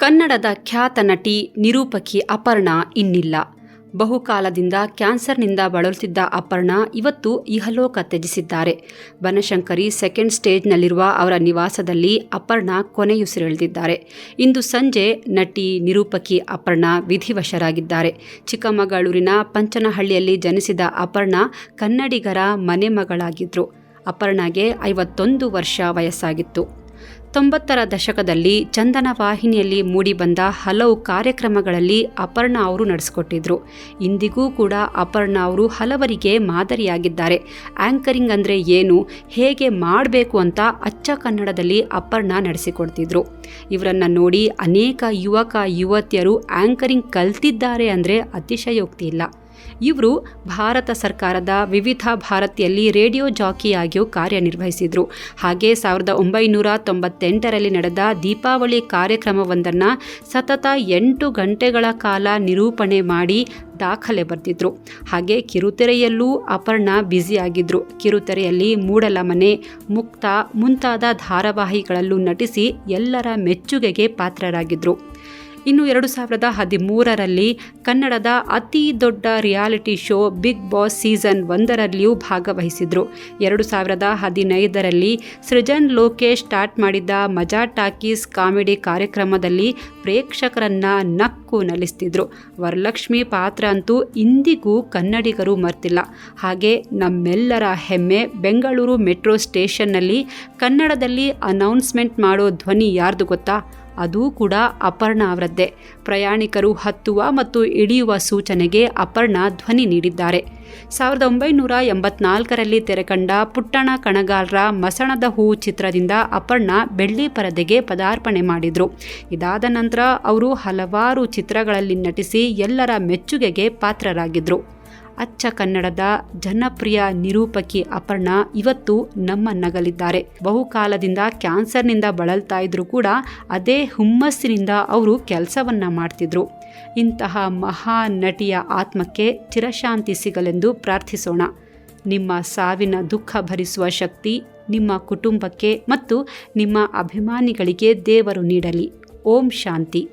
ಕನ್ನಡದ ಖ್ಯಾತ ನಟಿ ನಿರೂಪಕಿ ಅಪರ್ಣಾ ಇನ್ನಿಲ್ಲ. ಬಹುಕಾಲದಿಂದ ಕ್ಯಾನ್ಸರ್ನಿಂದ ಬಳಲುತ್ತಿದ್ದ ಅಪರ್ಣಾ ಇವತ್ತು ಇಹಲೋಕ ತ್ಯಜಿಸಿದ್ದಾರೆ. ಬನಶಂಕರಿ ಸೆಕೆಂಡ್ ಸ್ಟೇಜ್ನಲ್ಲಿರುವ ಅವರ ನಿವಾಸದಲ್ಲಿ ಅಪರ್ಣಾ ಕೊನೆಯುಸಿರೆಳೆದಿದ್ದಾರೆ. ಇಂದು ಸಂಜೆ ನಟಿ ನಿರೂಪಕಿ ಅಪರ್ಣಾ ವಿಧಿವಶರಾಗಿದ್ದಾರೆ. ಚಿಕ್ಕಮಗಳೂರಿನ ಪಂಚನಹಳ್ಳಿಯಲ್ಲಿ ಜನಿಸಿದ ಅಪರ್ಣಾ ಕನ್ನಡಿಗರ ಮನೆಮಗಳಾಗಿದ್ದರು ಅಪರ್ಣಗೆ ಐವತ್ತೊಂದು ವರ್ಷ ವಯಸ್ಸಾಗಿತ್ತು. ತೊಂಬತ್ತರ ದಶಕದಲ್ಲಿ ಚಂದನ ವಾಹಿನಿಯಲ್ಲಿ ಮೂಡಿಬಂದ ಹಲವು ಕಾರ್ಯಕ್ರಮಗಳಲ್ಲಿ ಅಪರ್ಣ ಅವರು ನಡೆಸಿಕೊಟ್ಟಿದ್ರು. ಇಂದಿಗೂ ಕೂಡ ಅಪರ್ಣ ಅವರು ಹಲವರಿಗೆ ಮಾದರಿಯಾಗಿದ್ದಾರೆ. ಆ್ಯಂಕರಿಂಗ್ ಅಂದರೆ ಏನು, ಹೇಗೆ ಮಾಡಬೇಕು ಅಂತ ಅಚ್ಚ ಕನ್ನಡದಲ್ಲಿ ಅಪರ್ಣ ನಡೆಸಿಕೊಡ್ತಿದ್ರು. ಇವರನ್ನು ನೋಡಿ ಅನೇಕ ಯುವಕ, ಯುವತಿಯರು ಆ್ಯಂಕರಿಂಗ್ ಕಲ್ತಿದ್ದಾರೆ ಅಂದರೆ ಅತಿಶಯೋಕ್ತಿ ಇಲ್ಲ. ಇವರು ಭಾರತ ಸರ್ಕಾರದ ವಿವಿಧ ಭಾರತಿಯಲ್ಲಿ ರೇಡಿಯೋ ಜಾಕಿಯಾಗಿಯೂ ಕಾರ್ಯನಿರ್ವಹಿಸಿದರು. ಹಾಗೆ ಸಾವಿರದ ಒಂಬೈನೂರ ತೊಂಬತ್ತೆಂಟರಲ್ಲಿ ನಡೆದ ದೀಪಾವಳಿ ಕಾರ್ಯಕ್ರಮವೊಂದನ್ನು ಸತತ ಎಂಟು ಗಂಟೆಗಳ ಕಾಲ ನಿರೂಪಣೆ ಮಾಡಿ ದಾಖಲೆ ಬರೆದಿದ್ರು ಹಾಗೆ ಕಿರುತೆರೆಯಲ್ಲೂ ಅಪರ್ಣ ಬ್ಯುಸಿಯಾಗಿದ್ದರು ಕಿರುತೆರೆಯಲ್ಲಿ ಮೂಡಲ ಮನೆ ಮುಕ್ತ ಮುಂತಾದ ಧಾರಾವಾಹಿಗಳಲ್ಲೂ ನಟಿಸಿ ಎಲ್ಲರ ಮೆಚ್ಚುಗೆಗೆ ಪಾತ್ರರಾಗಿದ್ದರು ಇನ್ನು ಎರಡು ಸಾವಿರದ ಹದಿಮೂರರಲ್ಲಿ ಕನ್ನಡದ ಅತಿ ದೊಡ್ಡ reality show Bigg Boss season ಒಂದರಲ್ಲಿಯೂ ಭಾಗವಹಿಸಿದ್ರು. ಎರಡು ಸಾವಿರದ ಹದಿನೈದರಲ್ಲಿ ಸೃಜನ್ ಲೋಕೇಶ್ ಸ್ಟಾರ್ಟ್ ಮಾಡಿದ್ದ ಮಜಾ ಟಾಕೀಸ್ ಕಾಮಿಡಿ ಕಾರ್ಯಕ್ರಮದಲ್ಲಿ ಪ್ರೇಕ್ಷಕರನ್ನ ನಕ್ಕು ನಲಿಸ್ತಿದ್ರು. ವರಲಕ್ಷ್ಮಿ ಪಾತ್ರ ಅಂತೂ ಇಂದಿಗೂ ಕನ್ನಡಿಗರು ಮರ್ತಿಲ್ಲ. ಹಾಗೆ ನಮ್ಮೆಲ್ಲರ ಹೆಮ್ಮೆ ಬೆಂಗಳೂರು ಮೆಟ್ರೋ ಸ್ಟೇಷನ್ನಲ್ಲಿ ಕನ್ನಡದಲ್ಲಿ ಅನೌನ್ಸ್ಮೆಂಟ್ ಮಾಡೋ ಧ್ವನಿ ಯಾರ್ದು ಗೊತ್ತಾ? ಅದೂ ಕೂಡ ಅಪರ್ಣ ಅವರದ್ದೇ. ಪ್ರಯಾಣಿಕರು ಹತ್ತುವ ಮತ್ತು ಇಳಿಯುವ ಸೂಚನೆಗೆ ಅಪರ್ಣ ಧ್ವನಿ ನೀಡಿದ್ದಾರೆ. ಸಾವಿರದ ಒಂಬೈನೂರ ಎಂಬತ್ನಾಲ್ಕರಲ್ಲಿ ತೆರೆಕಂಡ ಪುಟ್ಟಣ ಕಣಗಾಲರ ಮಸಣದ ಹೂ ಚಿತ್ರದಿಂದ ಅಪರ್ಣ ಬೆಳ್ಳಿ ಪರದೆಗೆ ಪದಾರ್ಪಣೆ ಮಾಡಿದರು. ಇದಾದ ನಂತರ ಅವರು ಹಲವಾರು ಚಿತ್ರಗಳಲ್ಲಿ ನಟಿಸಿ ಎಲ್ಲರ ಮೆಚ್ಚುಗೆಗೆ ಪಾತ್ರರಾಗಿದ್ದರು ಅಚ್ಚ ಕನ್ನಡದ ಜನಪ್ರಿಯ ನಿರೂಪಕಿ ಅಪರ್ಣಾ ಇವತ್ತು ನಮ್ಮ ನಗಲಿದ್ದಾರೆ. ಬಹುಕಾಲದಿಂದ ಕ್ಯಾನ್ಸರ್ನಿಂದ ಬಳಲ್ತಾ ಇದ್ರು ಕೂಡ ಅದೇ ಹುಮ್ಮಸ್ಸಿನಿಂದ ಅವರು ಕೆಲಸವನ್ನ ಮಾಡ್ತಿದ್ರು. ಇಂತಹ ಮಹಾ ನಟಿಯ ಆತ್ಮಕ್ಕೆ ಚಿರಶಾಂತಿ ಸಿಗಲೆಂದು ಪ್ರಾರ್ಥಿಸೋಣ. ನಿಮ್ಮ ಸಾವಿನ ದುಃಖ ಭರಿಸುವ ಶಕ್ತಿ ನಿಮ್ಮ ಕುಟುಂಬಕ್ಕೆ ಮತ್ತು ನಿಮ್ಮ ಅಭಿಮಾನಿಗಳಿಗೆ ದೇವರು ನೀಡಲಿ. ಓಂ ಶಾಂತಿ.